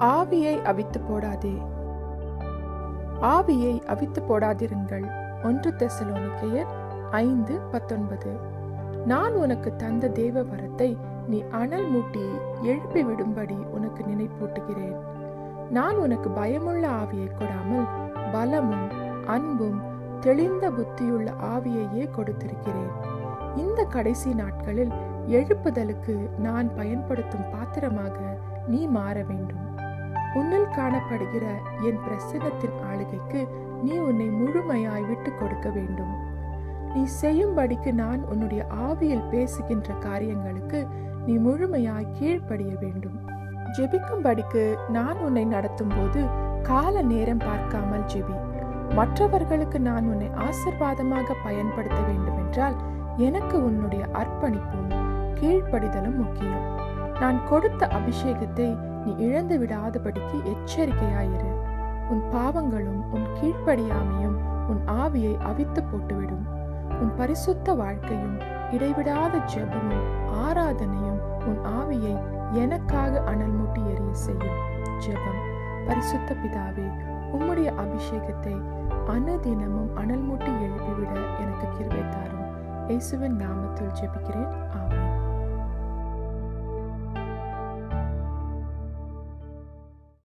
ஆவியை அவித்து போடாதே. ஆவியை அவித்து போடாதிருங்கள். ஒன்று தெசலோனிக்கையர் ஐந்து பத்தொன்பது. நான் உனக்கு தந்த தேவ வரத்தை நீ அனல் மூட்டி எழுப்பி விடும்படி உனக்கு நினைப்பூட்டுகிறேன். நான் உனக்கு பயமுள்ள ஆவியை கொடாமல் பலமும் அன்பும் தெளிந்த புத்தியுள்ள ஆவியையே கொடுத்திருக்கிறேன். இந்த கடைசி நாட்களில் எழுப்புதலுக்கு நான் பயன்படுத்தும் பாத்திரமாக நீ மாற வேண்டும். உன்னில் காணப்படுகிற என் பிரசன்னத்தின் ஆளுகைக்கு நீ உன்னை முழுமையாய் விட்டு கொடுக்க வேண்டும். நீ செய்யும்படிக்கு நான் உன்னுடைய ஆவியில் பேசுகின்ற காரியங்களுக்கு நீ முழுமையாய் கீழ்ப்படிய வேண்டும். ஜெபிக்கும்படிக்கு நான் உன்னை நடத்தும் போது கால நேரம் பார்க்காமல் ஜெபி. மற்றவர்களுக்கு நான் உன்னை ஆசிர்வாதமாக பயன்படுத்த வேண்டும் என்றால் எனக்கு உன்னுடைய அர்ப்பணிப்பும் கீழ்ப்படிதலும் முக்கியம். நான் கொடுத்த அபிஷேகத்தை நீ இழந்து விடாதபடிக்கு எச்சரிக்கையாயிரு. உன் பாவங்களும் உன் கீழ்ப்படியாமையும் உன் ஆவியை அவித்து போட்டுவிடும். உன் பரிசுத்த வாழ்க்கையும் இடைவிடாத ஜெபமும் ஆராதனையும் உன் ஆவியை எனக்காக அனல் மூட்டி எரிய செய்யும். ஜெபம். பரிசுத்த பிதாவே உம்முடைய அபிஷேகத்தை அனுதினமும் அனல் மூட்டி எழுப்பிவிட எனக்கு கிருவை தாரும். இயேசுவின் நாமத்தில் ஜெபிக்கிறேன். ஆமென்.